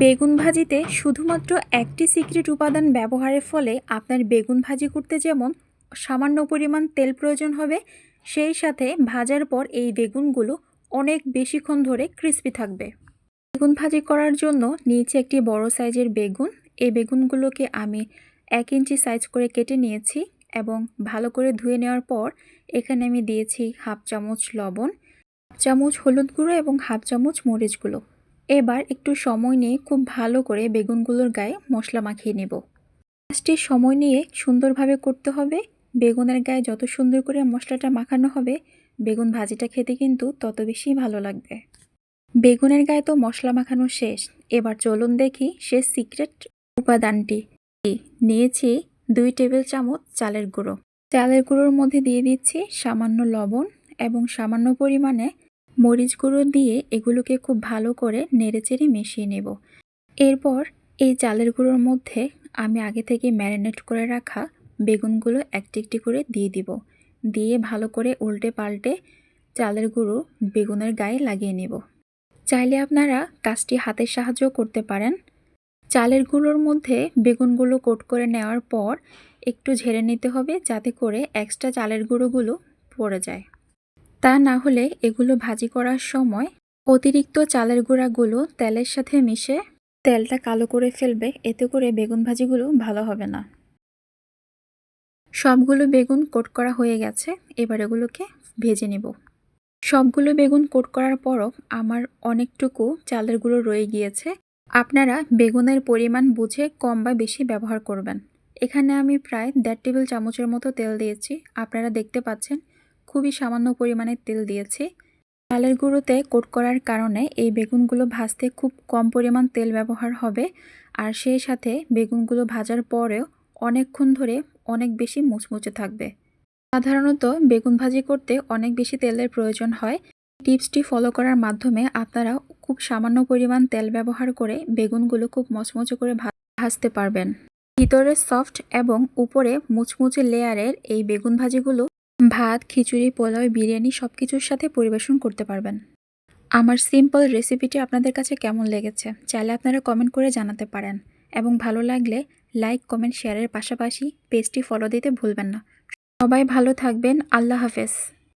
বেগুন ভাজিতে শুধুমাত্র একটি সিক্রেট উপাদান ব্যবহারের ফলে আপনার বেগুন ভাজি করতে যেমন সামান্য পরিমাণ তেল প্রয়োজন হবে, সেই সাথে ভাজার পর এই বেগুনগুলো অনেক বেশিক্ষণ ধরে ক্রিস্পি থাকবে। বেগুন ভাজি করার জন্য নিয়েছি একটি বড় সাইজের বেগুন, এই বেগুনগুলোকে আমি এক ইঞ্চি সাইজ করে কেটে নিয়েছি এবং ভালো করে ধুয়ে নেওয়ার পর এখানে আমি দিয়েছি হাফ চামচ লবণ চামচ হলুদ গুঁড়ো এবং হাফ চামচ মরিচ গুঁড়ো। এবার একটু সময় নিয়ে খুব ভালো করে বেগুনগুলোর গায়ে মশলা মাখিয়ে নেব। কাজটি সময় নিয়ে সুন্দরভাবে করতে হবে। বেগুনের গায়ে যত সুন্দর করে মশলাটা মাখানো হবে, বেগুন ভাজিটা খেতে কিন্তু তত বেশি ভালো লাগবে। বেগুনের গায়ে তো মশলা মাখানো শেষ। এবার চলুন দেখি সে সিক্রেট উপাদানটি। নিয়েছি দুই টেবিল চামচ চালের গুঁড়ো। চালের গুঁড়োর মধ্যে দিয়ে দিচ্ছি সামান্য লবণ এবং সামান্য পরিমাণে মরিচ গুঁড়ো দিয়ে এগুলোকে খুব ভালো করে নেড়েচেড়ে মিশিয়ে নেব। এরপর এই চালের গুঁড়োর মধ্যে আমি আগে থেকে ম্যারিনেট করে রাখা বেগুনগুলো একটি একটি করে দিয়ে দিব। দিয়ে ভালো করে উল্টে পাল্টে চালের গুঁড়ো বেগুনের গায়ে লাগিয়ে নেব। চাইলে আপনারা কাজটি হাতের সাহায্যও করতে পারেন। চালের গুঁড়োর মধ্যে বেগুনগুলো কোট করে নেওয়ার পর একটু ঝেড়ে নিতে হবে যাতে করে এক্সট্রা চালের গুঁড়োগুলো পড়ে যায়। তা না হলে এগুলো ভাজি করার সময় অতিরিক্ত চালের গুঁড়াগুলো তেলের সাথে মিশে তেলটা কালো করে ফেলবে। এতে করে বেগুন ভাজিগুলো ভালো হবে না। সবগুলো বেগুন কোট করা হয়ে গেছে। এবার এগুলোকে ভেজে নেব। সবগুলো বেগুন কোট করার পরও আমার অনেকটুকু চালের গুঁড়ো রয়ে গিয়েছে। আপনারা বেগুনের পরিমাণ বুঝে কম বা বেশি ব্যবহার করবেন। এখানে আমি প্রায় দেড় টেবিল চামচের মতো তেল দিয়েছি। আপনারা দেখতে পাচ্ছেন খুবই সামান্য পরিমাণে তেল দিয়েছি। চালের গুঁড়োতে কোট করার কারণে এই বেগুনগুলো ভাজতে খুব কম পরিমাণ তেল ব্যবহার হবে। আর সেই সাথে বেগুনগুলো ভাজার পরেও অনেকক্ষণ ধরে অনেক বেশি মুচমুচে থাকবে। সাধারণত বেগুন ভাজি করতে অনেক বেশি তেলের প্রয়োজন হয়। টিপসটি ফলো করার মাধ্যমে আপনারা খুব সামান্য পরিমাণ তেল ব্যবহার করে বেগুনগুলো খুব মচমচে করে ভাজতে পারবেন। ভিতরে সফট এবং উপরে মুচমুচে লেয়ারের এই বেগুন ভাজিগুলো ভাত, খিচুড়ি, পোলাও, বিরিয়ানি সব কিছুর সাথে পরিবেশন করতে পারবেন। আমার সিম্পল রেসিপিটি আপনাদের কাছে কেমন লেগেছে, চাইলে আপনারা কমেন্ট করে জানাতে পারেন। এবং ভালো লাগলে লাইক কমেন্ট শেয়ারের পাশাপাশি পেজটি ফলো দিতে ভুলবেন না। সবাই ভালো থাকবেন, আল্লাহ হাফেজ।